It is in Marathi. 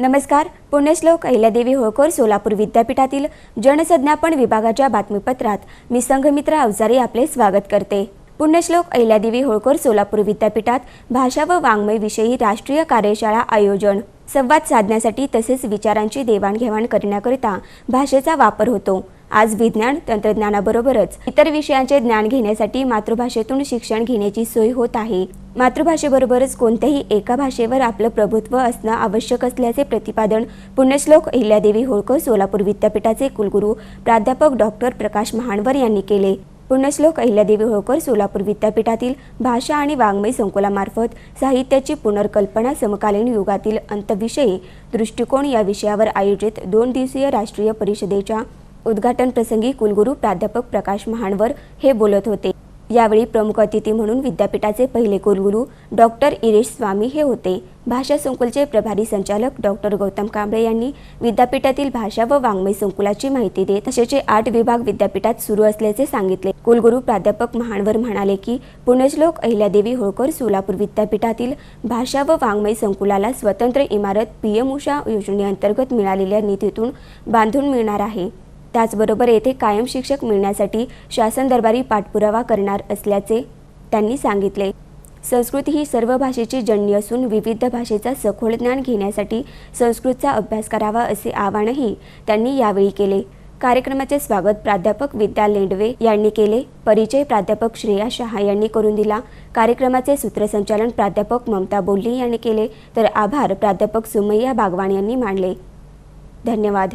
नमस्कार पुण्यश्लोक अहिल्यादेवी होळकर सोलापूर विद्यापीठातील जनसंज्ञापन विभागाच्या बातमीपत्रात मी संघमित्र अवजारे आपले स्वागत करते. पुण्यश्लोक अहिल्यादेवी होळकर सोलापूर विद्यापीठात भाषा व वाङ्मय विषयी राष्ट्रीय कार्यशाळा आयोजन. संवाद साधण्यासाठी तसेच विचारांची देवाणघेवाण करण्याकरिता भाषेचा वापर होतो. आज विज्ञान तंत्रज्ञानाबरोबरच इतर विषयांचे ज्ञान घेण्यासाठी मातृभाषेतून शिक्षण घेण्याची सोय होत आहे. मातृभाषेबरोबरच कोणत्याही एका भाषेवर आपलं प्रभुत्व असणं आवश्यक असल्याचे प्रतिपादन पुण्यश्लोक अहिल्यादेवी होळकर सोलापूर विद्यापीठाचे कुलगुरू प्राध्यापक डॉक्टर प्रकाश महानवर यांनी केले. पुण्यश्लोक अहिल्यादेवी होळकर सोलापूर विद्यापीठातील भाषा आणि वाङ्मय संकुलामार्फत साहित्याची पुनर्कल्पना समकालीन युगातील अंतविषयी दृष्टिकोन या विषयावर आयोजित दोन दिवसीय राष्ट्रीय परिषदेच्या उद्घाटन प्रसंगी कुलगुरू प्राध्यापक प्रकाश महाणवर हे बोलत होते. यावेळी प्रमुख अतिथी म्हणून विद्यापीठाचे पहिले कुलगुरू डॉक्टर इरेश स्वामी हे होते. भाषा संकुलचे प्रभारी संचालक डॉक्टर गौतम कांबळे यांनी विद्यापीठातील भाषा व वाङ्मय संकुलाची माहिती देत तसेचे आठ विभाग विद्यापीठात सुरू असल्याचे सांगितले. कुलगुरू प्राध्यापक महाणवर म्हणाले की पुण्यश्लोक अहिल्यादेवी होळकर सोलापूर विद्यापीठातील भाषा व वाङ्मय संकुलाला स्वतंत्र इमारत पीएम उषा योजनेअंतर्गत मिळालेल्या निधीतून बांधून मिळणार आहे. त्याचबरोबर येथे कायम शिक्षक मिळण्यासाठी शासन दरबारी पाठपुरावा करणार असल्याचे त्यांनी सांगितले. संस्कृत ही सर्व भाषेची जननी असून विविध भाषेचा सखोल ज्ञान घेण्यासाठी संस्कृतचा अभ्यास करावा असे आवाहनही त्यांनी यावेळी केले. कार्यक्रमाचे स्वागत प्राध्यापक विद्या लेंडवे यांनी केले. परिचय प्राध्यापक श्रेया शहा यांनी करून दिला. कार्यक्रमाचे सूत्रसंचालन प्राध्यापक ममता बोल्ली यांनी केले. तर आभार प्राध्यापक सुमय्या बागवान यांनी मानले. धन्यवाद.